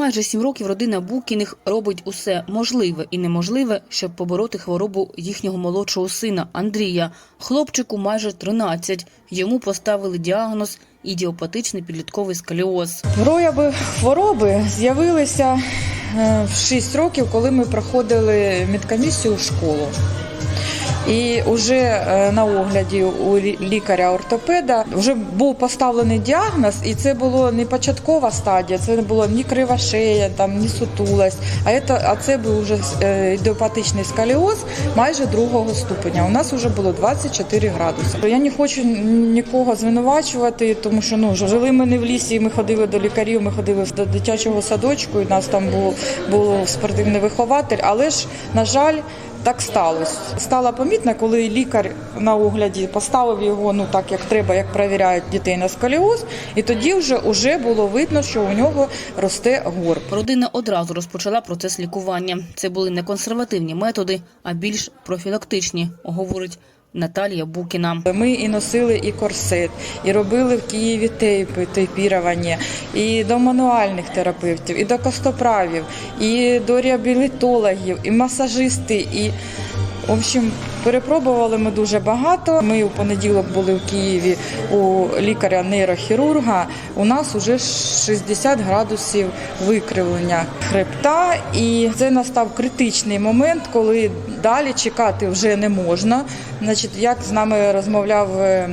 Майже сім років родина Букіних робить усе можливе і неможливе, щоб побороти хворобу їхнього молодшого сина Андрія. Хлопчику майже 13. Йому поставили діагноз ідіопатичний підлітковий сколіоз. Прояви хвороби з'явилися е, в 6 років, коли ми проходили медкомісію в школу. І вже е, на огляді у лікаря-ортопеда вже був поставлений діагноз, і це було не початкова стадія, це не було ні крива шея, там, ні сутулость, а це, а це був вже е, ідіопатичний сколіоз майже другого ступеня. У нас вже було 24 градуси. Я не хочу нікого звинувачувати, тому що ну жили ми не в лісі, ми ходили до лікарів, ми ходили до дитячого садочку, і у нас там був, був спортивний вихователь, але ж, на жаль, так сталося. Стало помітно, коли лікар на огляді поставив його ну так, як треба, як перевіряють дітей на сколіоз, і тоді вже, вже було видно, що у нього росте горб. Родина одразу розпочала процес лікування. Це були не консервативні методи, а більш профілактичні, говорить Наталія Букіна. Ми і носили і корсет, і робили в Києві тейпи, тейпірування, і до мануальних терапевтів, і до костоправів, і до реабілітологів, і масажисти, і в общем. Перепробували ми дуже багато. Ми у понеділок були в Києві у лікаря-нейрохірурга. У нас вже 60 градусів викривлення хребта, і це настав критичний момент, коли далі чекати вже не можна. Значить, як з нами розмовляв е,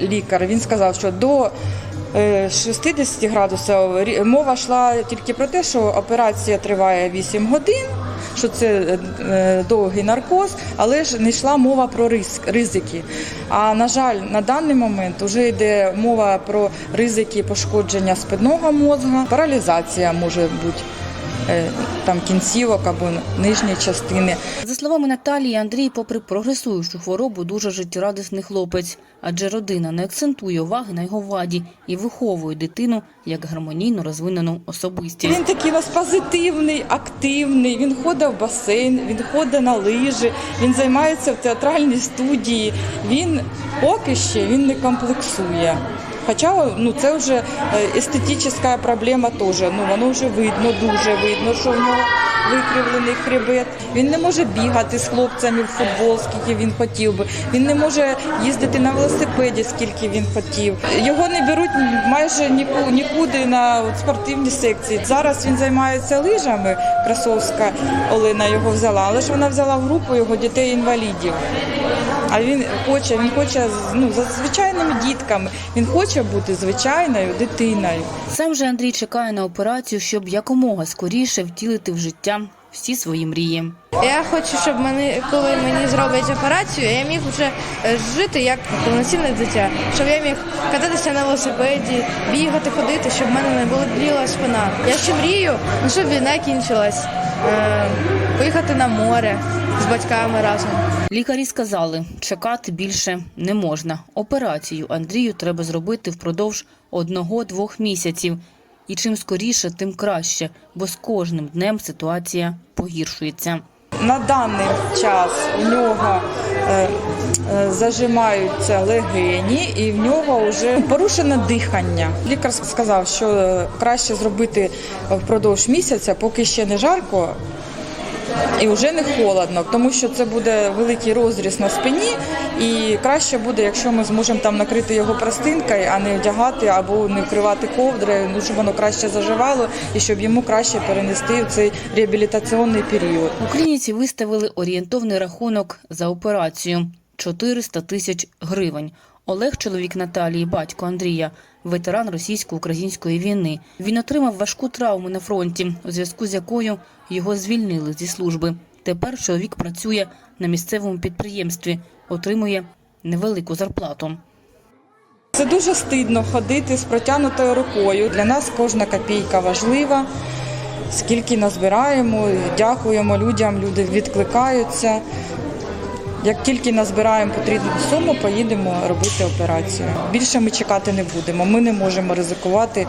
лікар, він сказав, що до е, 60 градусів рі- мова йшла тільки про те, що операція триває 8 годин. Що це е, довгий наркоз, але ж не йшла мова про риск, ризики. А на жаль, на даний момент вже йде мова про ризики пошкодження спинного мозга, паралізація може бути там кінцівок або нижньої частини. За словами Наталії, Андрій, попри прогресуючу хворобу, дуже життєрадісний хлопець, адже родина не акцентує уваги на його ваді і виховує дитину як гармонійно розвинену особистість. Він такий у нас позитивний, активний. Він ходить в басейн, він ходить на лижі, він займається в театральній студії. Він поки ще він не комплексує. Хоча ну це вже е, естетична проблема теж. Ну воно вже видно, дуже видно, що в нього викривлений хребет. Він не може бігати з хлопцями в футбол, скільки він хотів би. Він не може їздити на велосипеді, скільки він хотів. Його не беруть майже нікуди на спортивні секції. Зараз він займається лижами. Красовська Олена його взяла, але ж вона взяла в групу його дітей-інвалідів. А він хоче, він хоче ну, за звичайними дітками. Він хоче бути звичайною дитиною. Сам же Андрій чекає на операцію, щоб якомога скоріше втілити в життя всі свої мрії. Я хочу, щоб мене, коли мені зроблять операцію, я міг вже е, жити як повноцінне дитя, щоб я міг кататися на велосипеді, бігати, ходити, щоб в мене не боліла спина. Я ще мрію, ну, щоб війна кінчилась, е, поїхати на море з батьками разом. Лікарі сказали, чекати більше не можна. Операцію Андрію треба зробити впродовж одного-двох місяців. І чим скоріше, тим краще, бо з кожним днем ситуація погіршується. На даний час у нього е, е, зажимаються легені, і в нього вже порушене дихання. Лікар сказав, що е, краще зробити впродовж місяця, поки ще не жарко. І вже не холодно, тому що це буде великий розріз на спині, і краще буде, якщо ми зможемо там накрити його простинкою, а не одягати або не вкривати ковдрою, ну щоб воно краще заживало і щоб йому краще перенести в цей реабілітаційний період. У клініці виставили орієнтовний рахунок за операцію 400 тисяч гривень. Олег, чоловік Наталії, батько Андрія, ветеран російсько-української війни. Він отримав важку травму на фронті, у зв'язку з якою його звільнили зі служби. Тепер чоловік працює на місцевому підприємстві, отримує невелику зарплату. Це дуже стидно ходити з протягнутою рукою. Для нас кожна копійка важлива. Скільки назбираємо, дякуємо людям, люди відкликаються. Як тільки назбираємо потрібну суму, поїдемо робити операцію. Більше ми чекати не будемо. Ми не можемо ризикувати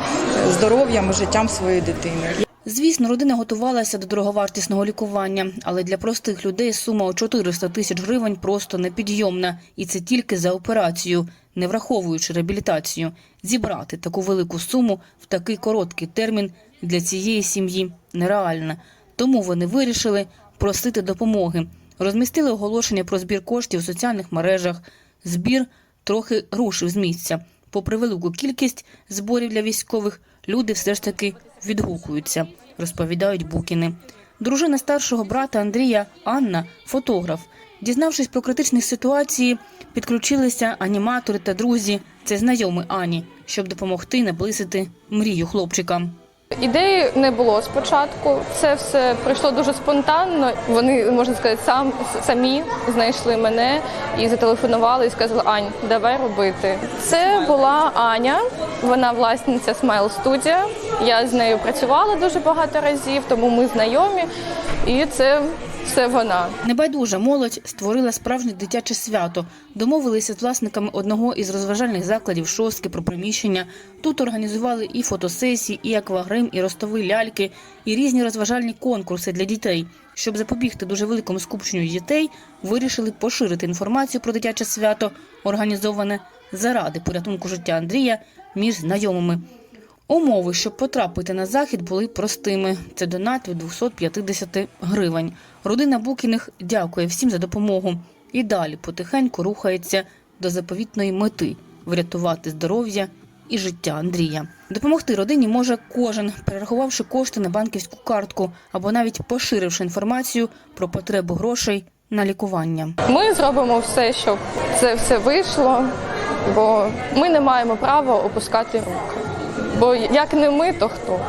здоров'ям і життям своєї дитини. Звісно, родина готувалася до дороговартісного лікування, але для простих людей сума у 400 тисяч гривень просто непідйомна. І це тільки за операцію, не враховуючи реабілітацію. Зібрати таку велику суму в такий короткий термін для цієї сім'ї нереальне. Тому вони вирішили просити допомоги. Розмістили оголошення про збір коштів у соціальних мережах. Збір трохи рушив з місця. Попри велику кількість зборів для військових, люди все ж таки відгукуються, розповідають Букіни. Дружина старшого брата Андрія Анна фотограф. Дізнавшись про критичні ситуації, підключилися аніматори та друзі. Це знайомі Ані, щоб допомогти наблизити мрію хлопчика. Ідеї не було спочатку. Це все прийшло дуже спонтанно. Вони можна сказати, сам самі знайшли мене і зателефонували і сказали: Ань, давай робити. Це була Аня, вона власниця Smile Studio. Я з нею працювала дуже багато разів, тому ми знайомі. І це все вона. Небайдужа молодь створила справжнє дитяче свято. Домовилися з власниками одного із розважальних закладів шостки про приміщення. Тут організували і фотосесії, і аквагрим, і ростові ляльки, і різні розважальні конкурси для дітей. Щоб запобігти дуже великому скупченню дітей, вирішили поширити інформацію про дитяче свято, організоване заради порятунку життя Андрія між знайомими. Умови, щоб потрапити на захід, були простими. Це донат від 250 гривень. Родина Букіних дякує всім за допомогу і далі потихеньку рухається до заповітної мети врятувати здоров'я і життя Андрія. Допомогти родині може кожен, перерахувавши кошти на банківську картку або навіть поширивши інформацію про потребу грошей на лікування. Ми зробимо все, щоб це все вийшло, бо ми не маємо права опускати руки. Бо як не ми, то хто?